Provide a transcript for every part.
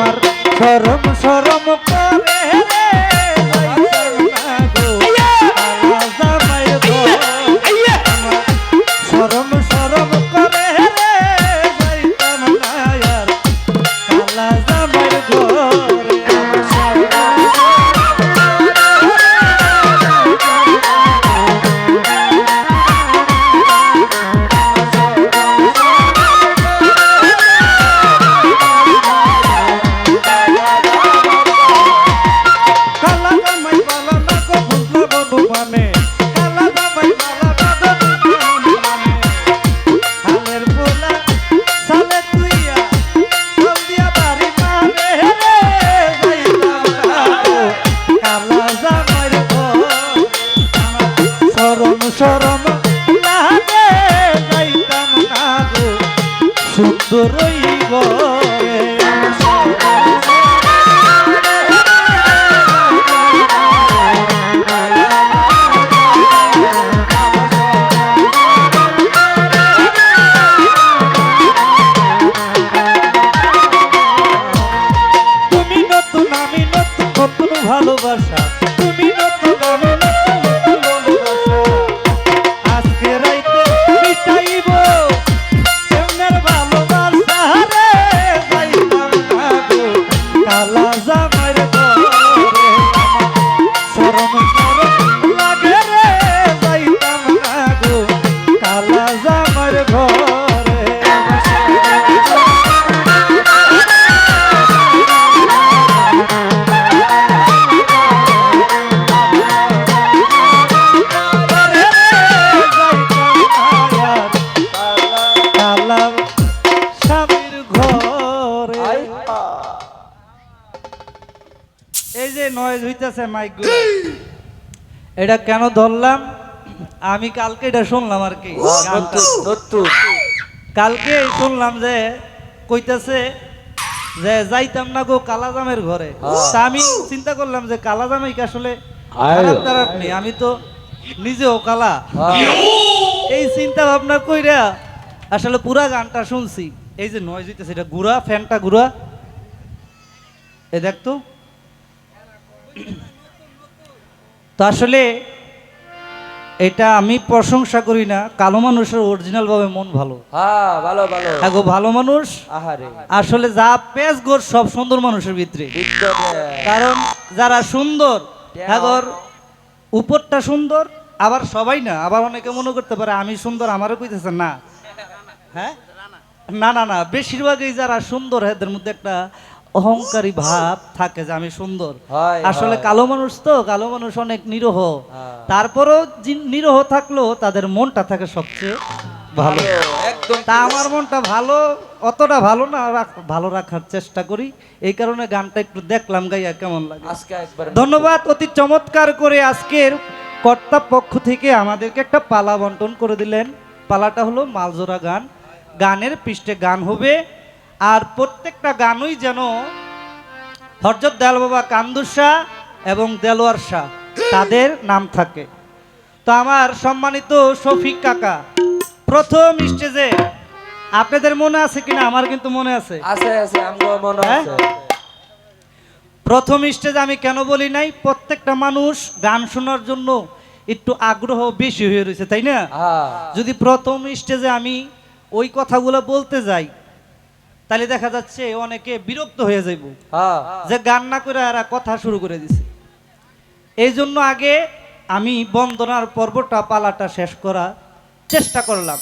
আমার সরম সরম করে রে। যাইতাম ভালোবাসা। নয়েজ হইতেছে মাইক এটা কেন ধরলাম? আমি কালকে এটা শুনলাম আর কি কালকে শুনলাম যে কইতেছে যে যাইতাম না গো কালাজামের ঘরে। তা আমি চিন্তা করলাম যে কালাজামাই কি আসলে নেই? আমি তো নিজেও কালা। এই চিন্তা ভাবনা কইরা আসলে পুরা গানটা শুনছি। এই যে নয় হইতেছে এটা গুড়া ফ্যানটা গুড়া। এ দেখতো তো আসলে এটা আমি প্রশংসা করি না কালো মানুষের অরিজিনাল ভাবে মন ভালো। হ্যাঁ ভালো ভালো। হ্যাঁ ভালো মানুষ? আহারে। আসলে যা পেজ গোর সব সুন্দর মানুষের ভিতরে। কারণ যারা সুন্দর হ্যাঁ গোর উপরটা সুন্দর আবার সবাই না। আবার অনেকে মনে করতে পারে আমি সুন্দর আমারও কইতেছে না। হ্যাঁ? না না না বেশিরভাগই যারা সুন্দর এদের মধ্যে একটা অহংকারী ভাব থাকে যে আমি সুন্দর। আসলে কালো মানুষ তো কালো মানুষ অনেক নিরহ। হ্যাঁ। তারপরও নিরহ থাকলেও তাদের মনটা থাকে সবচেয়ে ভালো। একদম তা আমার মনটা ভালো অতটা ভালো না ভালো রাখার চেষ্টা করি। এই কারণে গানটা একটু দেখলাম গাইয়া কেমন লাগে। আজকে একবার ধন্যবাদ অতি চমৎকার করে আজকের কর্তা পক্ষ থেকে আমাদেরকে একটা পালা বন্টন করে দিলেন। পালাটা হলো মালজোড়া গান। গানের পৃষ্ঠে গান হবে। আর প্রত্যেকটা গানই যেন হরজত দয়াল বাবা কান্দুর শাহ এবং দেলোয়ার শাহ তাদের নাম থাকে। তো আমার সম্মানিত শফিক কাকা প্রথম স্টেজে আপনাদের মনে আছে কিনা? আমার কিন্তু মনে আছে। আছে আছে মনে হ্যাঁ? আছে। প্রথম স্টেজে আমি কেন বলি নাই? প্রত্যেকটা মানুষ গান শোনার জন্য একটু আগ্রহ বেশি হয়ে রয়েছে তাই না? হ্যাঁ। যদি প্রথম স্টেজে আমি ওই কথাগুলো বলতে যাই তাহলে দেখা যাচ্ছে অনেকে বিরক্ত হয়ে যাইব। হ্যাঁ। যে গান না করে এরা কথা শুরু করে দিছে। এই জন্য আগে আমি বন্দনার পর্বটা পালাটা শেষ করার চেষ্টা করলাম।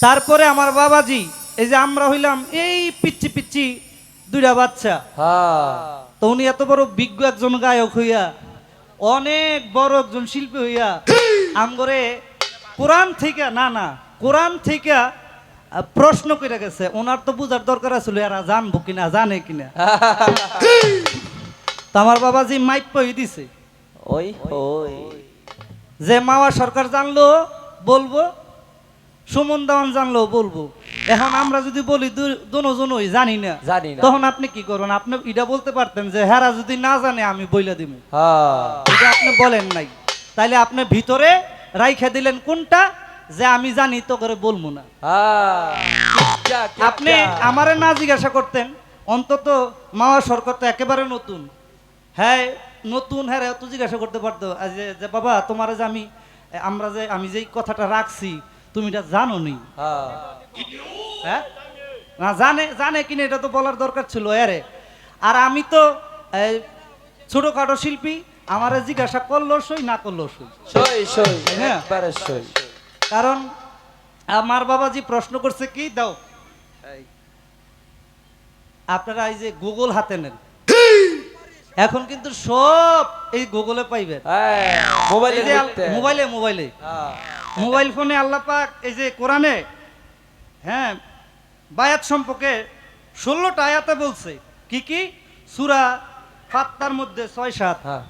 তারপরে আমার বাবাজি এই যে আমরা হইলাম এই পিচ্ছি পিচ্ছি দুইটা বাচ্চা। হ্যাঁ। তো উনি এত বড় বিজ্ঞ একজন গায়ক হইয়া অনেক বড় একজন শিল্পী হইয়া আমগরে কোরআন থেকে না না কোরআন থেকে প্রশ্ন করে গেছে ওনার তো বুঝার দরকার আছিল এরা জানব কিনা জানে কিনা। তো আমার বাবাজি মাইক পই দিছে। ওই ওই। যে মাওয়া সরকার জানলো বলব সুমন দেওয়ান জানলো বলব। এখন আমরা যদি বলি দুজনই জানি না জানি না। তখন আপনি কি করবেন? আপনি এটা বলতে পারতেন যে হেরা যদি না জানে আমি বইলা দিব হ্যাঁ। এটা আপনি বলেন নাই। তাইলে আপনি ভিতরে রাইখা দিলেন কোনটা? যে আমি জানি তো করে বলব না। হ্যাঁ। আপনি আমারে না জিজ্ঞাসা করতেন অন্তত মাওয়া সরকার তো একেবারে নতুন। হ্যাঁ নতুন হ্যাঁ তো জিজ্ঞাসা করতে পারতো। আজ যে বাবা তোমার যে আমি আমরা যে আমি যেই কথাটা রাখছি তুমি এটা জানো নি হ্যাঁ। হ্যাঁ? না জানে জানে কিনা এটা তো বলার দরকার ছিল আরে আর আমি তো ছোটখাটো শিল্পী আমারে জিজ্ঞাসা করল সই না করল সই। সই সই হ্যাঁ। সই। কারণ আমার বাবাজি প্রশ্ন করছে কি দাও। আপনারা এই যে গুগল হাতে নেন। এখন কিন্তু সব এই গুগলে পাইবেন। হ্যাঁ মোবাইলে মোবাইলে মোবাইলে। হ্যাঁ। মোবাইল ফোনে আল্লাহ পাক এই যে কোরআনে হ্যাঁ বায়াত সম্পর্কে ষোলোটা আয়াতে বলছে। কি কি? সুরা ফাত্তার মধ্যে ছয় সাত। হ্যাঁ।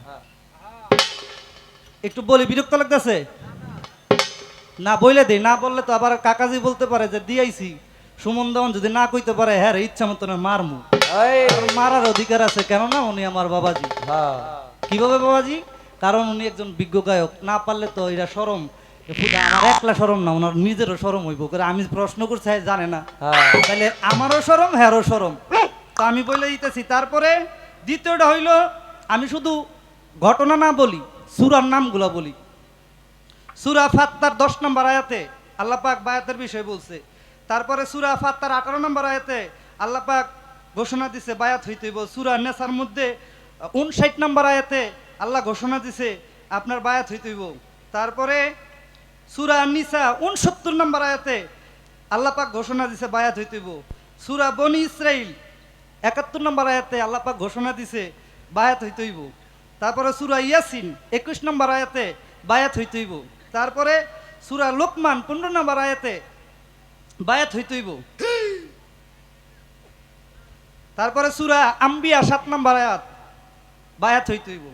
একটু বলি বিরক্ত লাগতেছে? না বইলে দেই না বললে তো আবার কাকাজি বলতে পারে যে দিয়াইছি। সুমন দেওয়ান যদি না কইতে পারে হ্যাঁ রে, ইচ্ছা মতন মারমু। মারার অধিকার আছে কেননা উনি আমার বাবাজি। হ্যাঁ। কীভাবে বাবাজি? কারণ উনি একজন বিজ্ঞ গায়ক না পারলে তো এরা সরম আমার একলা সরম না ওনার নিজেরও সরম হইব। করে আমি প্রশ্ন করছি হ্যাঁ, জানে না। হ্যাঁ। তাহলে আমারও সরম হ্যারও সরম তো আমি বলে দিতেছি তারপরে দ্বিতীয়টা হইল আমি শুধু ঘটনা না বলি সুরার নামগুলো বলি। সুরা ফাত্তার দশ নম্বর আয়াতে আল্লাহ পাক বায়াতের বিষয়ে বলছে। তারপরে সুরা ফাত্তার আঠারো নম্বর আয়াতে আল্লাহ পাক ঘোষণা দিছে, বায়াত হইতেইব সুরা নেসার মধ্যে উনষাট নম্বর আয়াতে আল্লাহ ঘোষণা দিছে, আপনার বায়াত হইতেইব তারপরে সুরা নিসা উনসত্তর নম্বর আয়াতে আল্লাহ পাক ঘোষণা দিছে, বায়াত হইতেইব সুরা বনি ইসরাইল একাত্তর নম্বর আয়াতে আল্লাহ পাক ঘোষণা দিছে, বায়াত হইতেইব তারপরে সুরা ইয়াসিন একুশ নম্বর আয়াতে বায়াত হইতেইব তারপরে সুরা লোকমান পনেরো নম্বর আয়াতে বায়াত হইতেইব তারপরে সুরা আম্বিয়া সাত নম্বর আয়াত বায়াত হইতেইব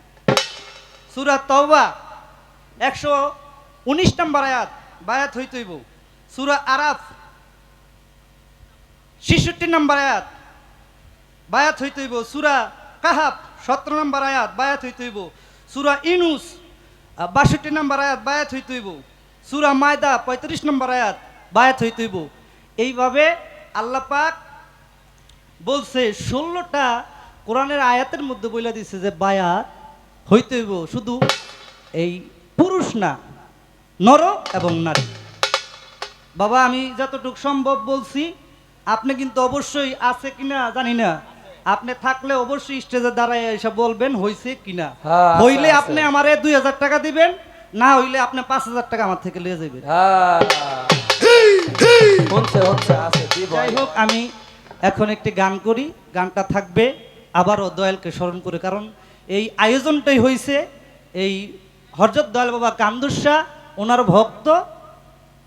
সুরা তওবা একশো উনিশ নম্বর আয়াত বায়াত হইতেইব সুরা আরাফ ছেষট্টি নম্বর আয়াত বায়াত হইতেইব সুরা কাহাব সতেরো নম্বর আয়াত বায়াত হইতেইব সুরা ইনুস বাষট্টি নম্বর আয়াত, বায়াত হইতেইব সুরা মায়দা পঁয়ত্রিশ নম্বর আয়াত, বায়াত হইতেইব এইভাবে আল্লাহ পাক বলছে, ষোলোটা কোরআনের আয়াতের মধ্যে বলে দিছে যে বায়াত হইতেইব শুধু এই পুরুষ না, নর এবং নারী। বাবা, আমি যতটুকু সম্ভব বলছি, আপনি কিন্তু অবশ্যই আছে কিনা জানি না। আপনি থাকলে অবশ্যই স্টেজে দাঁড়ায় এসে বলবেন হইছে কিনা। হ্যাঁ, হইলে আছে। আপনি আমারে দুই হাজার টাকা দিবেন না হইলে আপনি পাঁচ হাজার টাকা আমার থেকে লিয়ে যাবেন। হ্যাঁ। যাই হোক আমি এখন একটি গান করি গানটা থাকবে আবারও দয়ালকে স্মরণ করে কারণ এই আয়োজনটাই হয়েছে এই হরজত দয়াল বাবা কান্দুর শাহ ওনার ভক্ত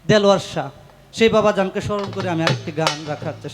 দেলোয়ার শাহ। সেই বাবা জানকে স্মরণ করে আমি আরেকটি গান রাখার চেষ্টা